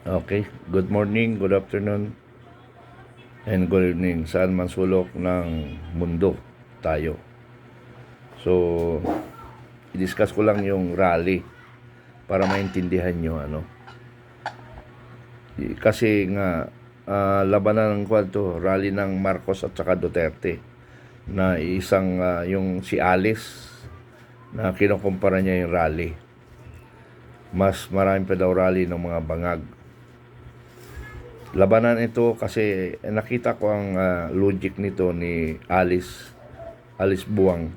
Okay, good morning, good afternoon, and good evening saan man sulok ng mundo tayo. So, i-discuss ko lang yung rally para maintindihan nyo ano. Kasi nga, ah, labanan ng kwento, rally ng Marcos at saka Duterte na isang ah, yung si Alice na kinukumpara niya yung rally. Mas marami pa daw rally ng mga bangag labanan ito kasi nakita ko ang ah, logic nito ni Alice Alice Buwang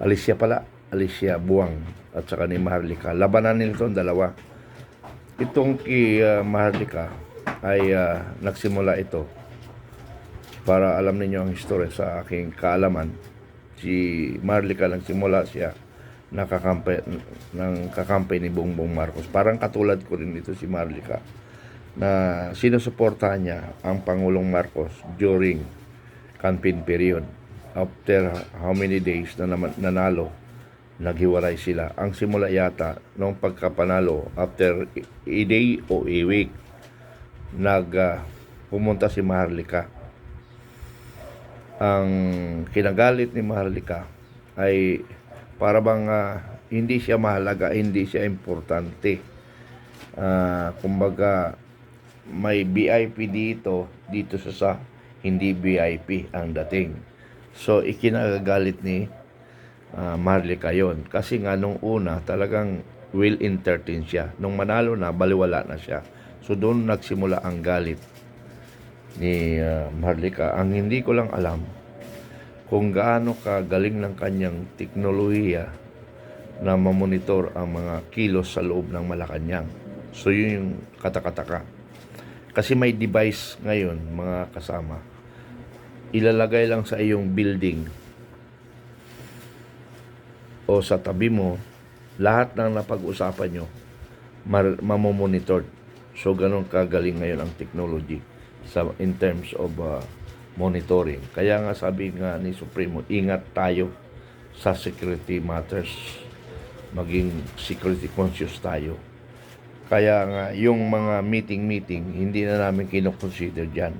Alicia pala Alicia Buwang at saka ni Maharlika. Labanan nito ang dalawa. Itong kay ah, Maharlika ay ah, nagsimula ito. Para alam ninyo ang history sa aking kaalaman si Maharlika nagsimula siya nakakampay ng kakampay ni Bongbong Marcos. Parang katulad ko rin ito si Maharlika na sinusuportahan niya ang Pangulong Marcos during campaign period. After how many days na nanalo, naghiwalay sila. Ang simula yata nung pagkapanalo, after a day o a week, nag ah, pumunta si Maharlika. Ang kinagalit ni Maharlika ay para bang ah, hindi siya mahalaga, hindi siya importante. Ah, kumbaga, may VIP dito, dito sa sa hindi VIP ang dating. So, ikinagagalit ni uh, Marlica yon Kasi nga nung una, talagang will entertain siya. Nung manalo na, baliwala na siya. So, doon nagsimula ang galit ni uh, Marlica. Ang hindi ko lang alam, kung gaano kagaling ng kanyang teknolohiya na mamonitor ang mga kilos sa loob ng Malacanang. So, yun yung katakataka. Kasi may device ngayon, mga kasama. Ilalagay lang sa iyong building o sa tabi mo, lahat ng napag-usapan nyo, mamomonitor. So, ganun kagaling ngayon ang technology sa, in terms of uh, monitoring. Kaya nga sabi nga ni Supremo, ingat tayo sa security matters. Maging security conscious tayo. Kaya nga, yung mga meeting-meeting, hindi na namin kinoconsider dyan.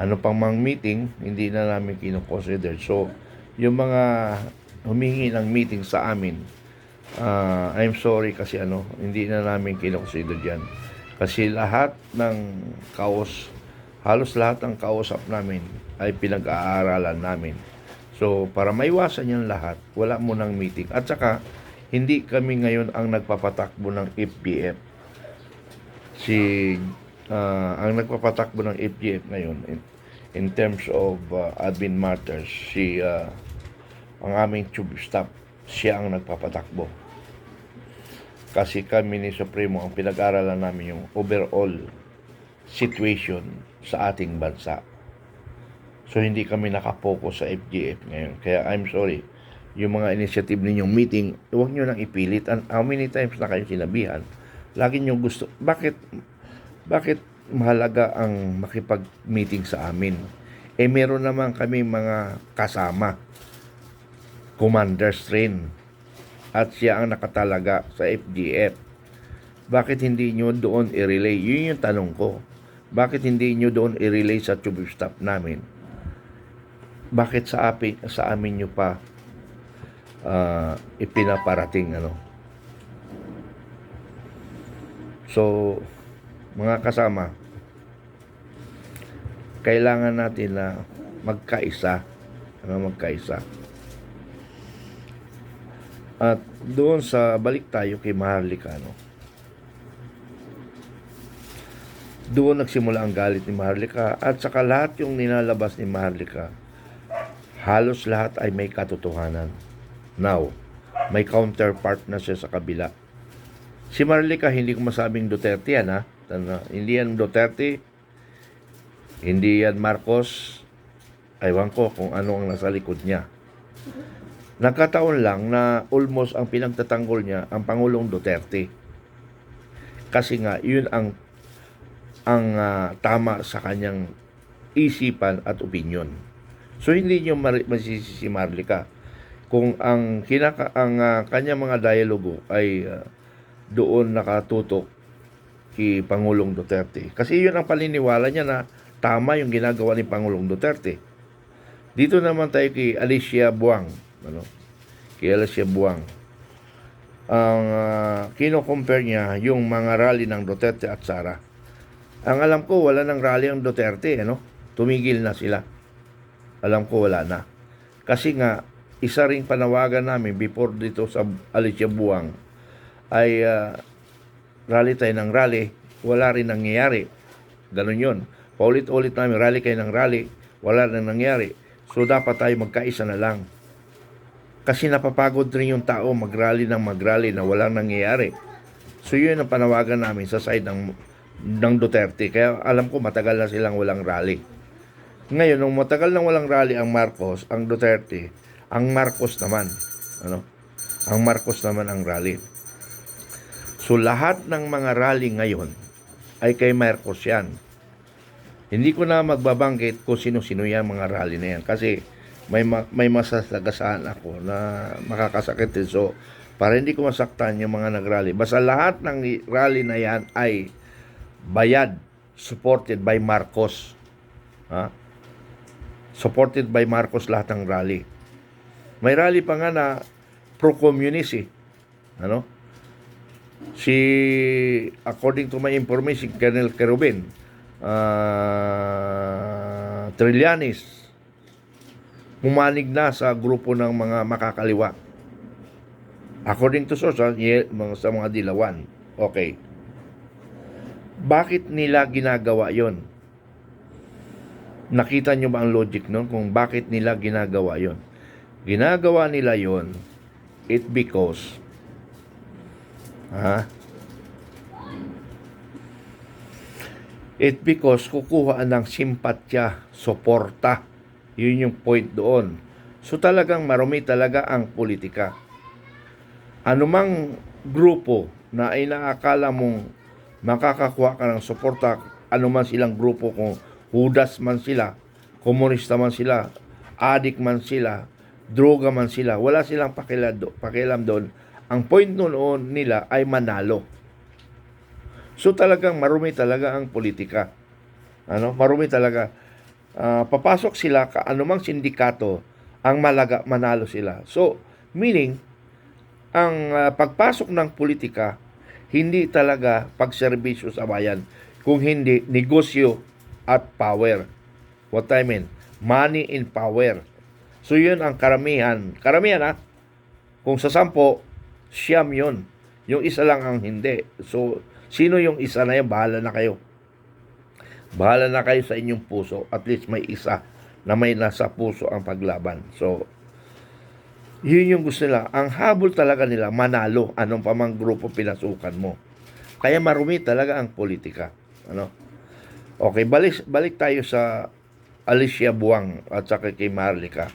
Ano pang mga meeting, hindi na namin kinoconsider. So, yung mga humingi ng meeting sa amin, ah, I'm sorry kasi ano, hindi na namin kinoconsider dyan. Kasi lahat ng kaos, halos lahat ng kausap namin ay pinag-aaralan namin. So, para maiwasan yan lahat, wala mo ng meeting. At saka, hindi kami ngayon ang nagpapatakbo ng FBF si ah, ang nagpapatakbo ng FGF ngayon in, in terms of uh, admin matters si ah, ang aming tube staff siya ang nagpapatakbo. Kasi kami ni Supremo ang pinag-aralan namin yung overall situation sa ating bansa. So hindi kami nakapokus sa FGF ngayon. Kaya I'm sorry yung mga initiative ninyong meeting huwag nyo nang ipilit. And how many times na kayo sinabihan lagi nyo gusto. Bakit bakit mahalaga ang makipag-meeting sa amin? Eh meron naman kami mga kasama commanders rin. At siya ang nakatalaga sa FGF bakit hindi nyo doon i-relay? Yun yung tanong ko. Bakit hindi nyo doon i-relay sa tube staff namin? Bakit sa amin, sa amin nyo pa ah, ipinaparating ano So, mga kasama, kailangan natin na magkaisa. Ano magkaisa? At doon sa balik tayo kay Maharlika, no? Doon nagsimula ang galit ni Maharlika at saka lahat yung nilalabas ni Maharlika, halos lahat ay may katotohanan. Now, may counterpart na siya sa kabila. Si Marlica, hindi ko masabing Duterte yan, ha? Hindi yan Duterte, hindi yan Marcos, aywan ko kung ano ang nasa likod niya. Nagkataon lang na almost ang pinagtatanggol niya ang Pangulong Duterte. Kasi nga, yun ang ang ah, tama sa kanyang isipan at opinion. So hindi niyo masisisi si Marlica kung ang kinaka ang ah, kanyang mga dialogo ay ah, doon nakatutok kay Pangulong Duterte. Kasi yun ang paniniwala niya na tama yung ginagawa ni Pangulong Duterte. Dito naman tayo kay Alicia Buang. Ano? Kay Alicia Buang. Ang uh, kino-compare niya yung mga rally ng Duterte at Sara. Ang alam ko, wala nang rally ang Duterte. Ano? Tumigil na sila. Alam ko, wala na. Kasi nga, isa ring panawagan namin before dito sa Alicia Buang ay ah, rally tayo ng rally, wala rin nangyayari. Ganun yun. Paulit-ulit namin, rally kayo ng rally, wala rin nangyayari. So, dapat tayo magkaisa na lang. Kasi napapagod rin yung tao mag-rally ng mag-rally na walang nangyayari. So, yun ang panawagan namin sa side ng, ng Duterte. Kaya alam ko matagal na silang walang rally. Ngayon, nung matagal nang walang rally ang Marcos, ang Duterte, ang Marcos naman, ano? Ang Marcos naman ang rally. So lahat ng mga rally ngayon ay kay Marcos yan. Hindi ko na magbabanggit kung sino-sino yan mga rally na yan kasi may ma- may masasagasaan ako na makakasakit din. So para hindi ko masaktan yung mga nagrally. Basta lahat ng rally na yan ay bayad supported by Marcos. Ha? Supported by Marcos lahat ng rally. May rally pa nga na pro-communist eh. Ano? Si, according to my information, Colonel Kerubin, uh, Trillanes, mumanig na sa grupo ng mga makakaliwa. According to source, ye- mga- sa mga dilawan. Okay. Bakit nila ginagawa yon? Nakita nyo ba ang logic nun kung bakit nila ginagawa yon? Ginagawa nila yon it because ha? It because kukuha ng simpatya, suporta. Yun yung point doon. So talagang marumi talaga ang politika. Anumang grupo na inaakala mong makakakuha ka ng suporta, anuman silang grupo kung hudas man sila, komunista man sila, adik man sila, droga man sila, wala silang pakialam, do, pakialam doon. Ang point noon nila ay manalo. So talagang marumi talaga ang politika. Ano? Marumi talaga. Ah, papasok sila ka anumang sindikato ang malaga manalo sila. So meaning ang ah, pagpasok ng politika hindi talaga pagserbisyo sa bayan kung hindi negosyo at power. What I mean? Money and power. So yun ang karamihan. Karamihan ha. Kung sa sampo, siyam yun. Yung isa lang ang hindi. So, sino yung isa na yan? Bahala na kayo. Bahala na kayo sa inyong puso. At least may isa na may nasa puso ang paglaban. So, yun yung gusto nila. Ang habol talaga nila, manalo. Anong pa mang grupo pinasukan mo. Kaya marumi talaga ang politika. Ano? Okay, balik, balik tayo sa Alicia Buang at saka kay Marlica.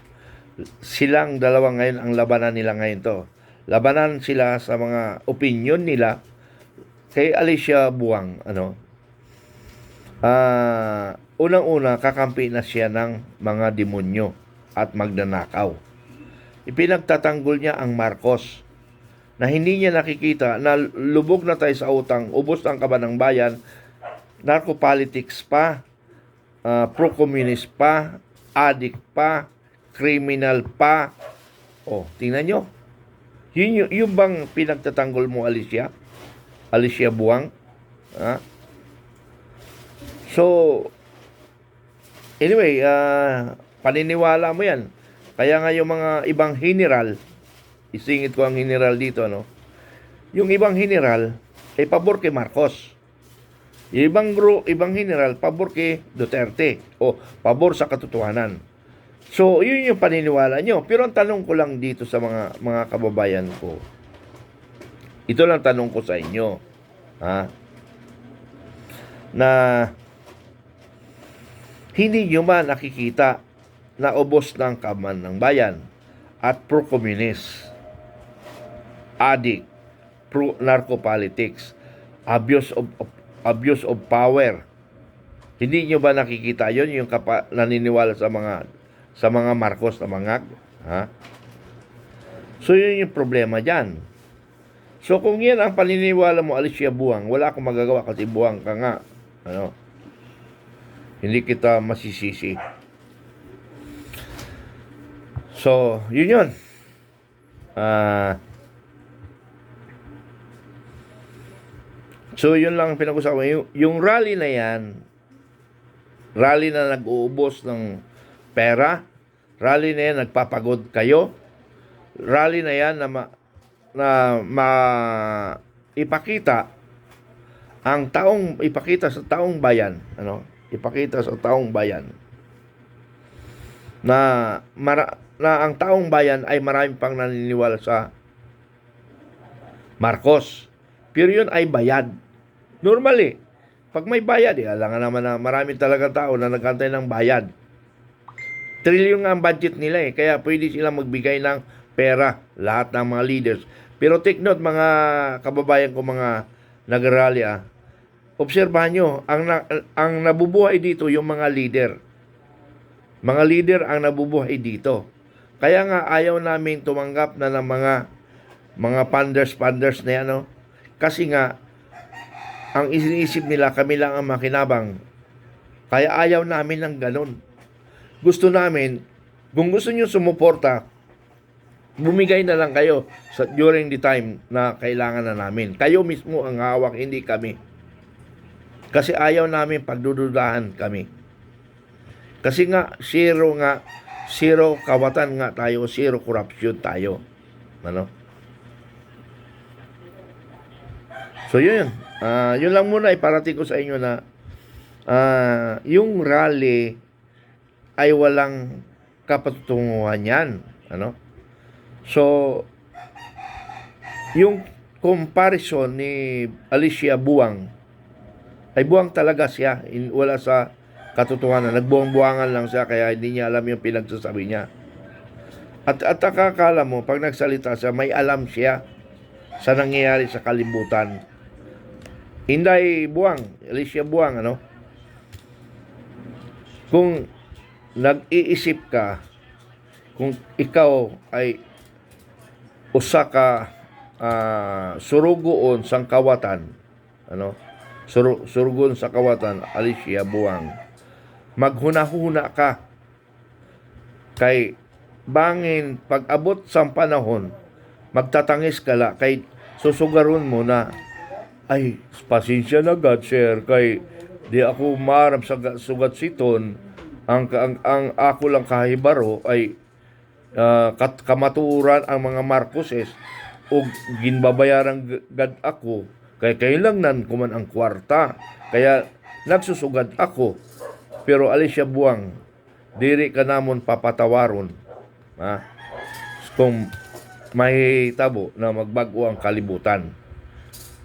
Silang dalawa ngayon ang labanan nila ngayon to. Labanan sila sa mga opinion nila kay Alicia Buang, ano? Ah, unang-una kakampi na siya ng mga demonyo at magnanakaw. Ipinagtatanggol niya ang Marcos na hindi niya nakikita na lubog na tayo sa utang, ubos ang kaban ng bayan, narco-politics pa, ah, pro-communist pa, addict pa, criminal pa. Oh, tingnan nyo. Yun, yung, bang pinagtatanggol mo, Alicia? Alicia Buang? Ha? So, anyway, ah, paniniwala mo yan. Kaya nga yung mga ibang general, isingit ko ang general dito, no? Yung ibang general, ay pabor kay Marcos. Yung ibang gro, ibang general, pabor kay Duterte. O, pabor sa katotohanan. So, yun yung paniniwala nyo. Pero ang tanong ko lang dito sa mga mga kababayan ko, ito lang tanong ko sa inyo. Ha? Na hindi nyo ba nakikita na ubos ng kaman ng bayan at pro-communist, addict, pro-narcopolitics, abuse of, of abuse of power. Hindi nyo ba nakikita yon yung kapa, naniniwala sa mga sa mga Marcos na mga ha? So yun yung problema diyan. So kung yan ang paniniwala mo, Alicia Buwang, wala akong magagawa kasi buwang ka nga. Ano? Hindi kita masisisi. So, yun yun. Ah... so, yun lang ang pinag-usapan. Yung, yung rally na yan, rally na nag-uubos ng pera, rally na yan nagpapagod kayo, rally na yan na ma, na ma ipakita ang taong ipakita sa taong bayan, ano? Ipakita sa taong bayan na mara, na ang taong bayan ay marami pang naniniwala sa Marcos. Pero yun ay bayad. Normally, pag may bayad, eh, alam nga naman na marami talaga tao na nagkantay ng bayad. Trillion nga ang budget nila eh. Kaya pwede sila magbigay ng pera, lahat ng mga leaders. Pero take note mga kababayan ko mga nagrally ah. Obserbahan nyo, ang, na, ang nabubuhay dito yung mga leader. Mga leader ang nabubuhay dito. Kaya nga ayaw namin tumanggap na ng mga mga panders-panders na yan, no? Kasi nga, ang iniisip nila, kami lang ang makinabang. Kaya ayaw namin ng ganun. Gusto namin, kung gusto nyo sumuporta, bumigay na lang kayo sa, during the time na kailangan na namin. Kayo mismo ang hawak, hindi kami. Kasi ayaw namin pagdududahan kami. Kasi nga, zero nga, zero kawatan nga tayo, zero corruption tayo. Ano? So, yun. Ah, yun lang muna, iparating ko sa inyo na ah, yung rally ay walang kapatutunguhan yan. Ano? So, yung comparison ni Alicia Buwang ay buwang talaga siya. In, wala sa katotohanan. Nagbuwang-buwangan lang siya kaya hindi niya alam yung pinagsasabi niya. At, at akakala mo, pag nagsalita siya, may alam siya sa nangyayari sa kalibutan. Inday Buwang, Alicia Buwang, ano? Kung nag-iisip ka, kung ikaw ay usa ka ah, surugoon sang kawatan, ano? Suru, surugoon sa kawatan, Alicia Buwang. Maghuna-huna ka kay bangin pag abot sa panahon magtatangis ka la kay susugaron mo na ay pasensya na God sir kay di ako marap sa ga- sugat siton ang, ang, ang ako lang kahibaro ay ah, kat, kamaturan ang mga Marcoses o ginbabayaran g- gad ako. Kay kailangan ko man ang kwarta. Kaya nagsusugad ako. Pero Alicia Buwang. Diri ka namon papatawaron. Ha? Kung may tabo na magbago ang kalibutan.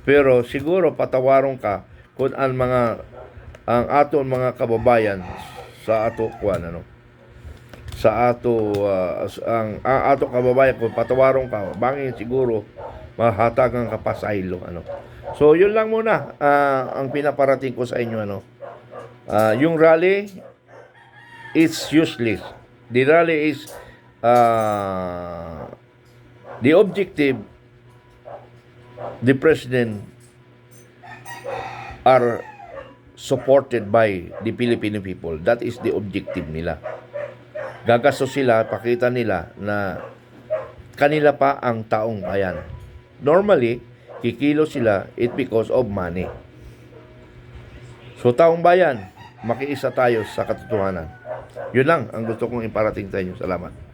Pero siguro patawaron ka kung ang mga ang aton mga kababayan sa ato kuan ano? Sa ato s- ang, ang ato kababayan kung patawaron ka bangin siguro mahatagan ka pa sa ilo ano? So yun lang muna ah, ang pinaparating ko sa inyo ano? Ah, yung rally it's useless. The rally is ah, the objective the president are supported by the Filipino people. That is the objective nila. Gagasto sila, pakita nila na kanila pa ang taong bayan. Normally, kikilo sila it because of money. So taong bayan, makiisa tayo sa katotohanan. Yun lang ang gusto kong iparating sa inyo. Salamat.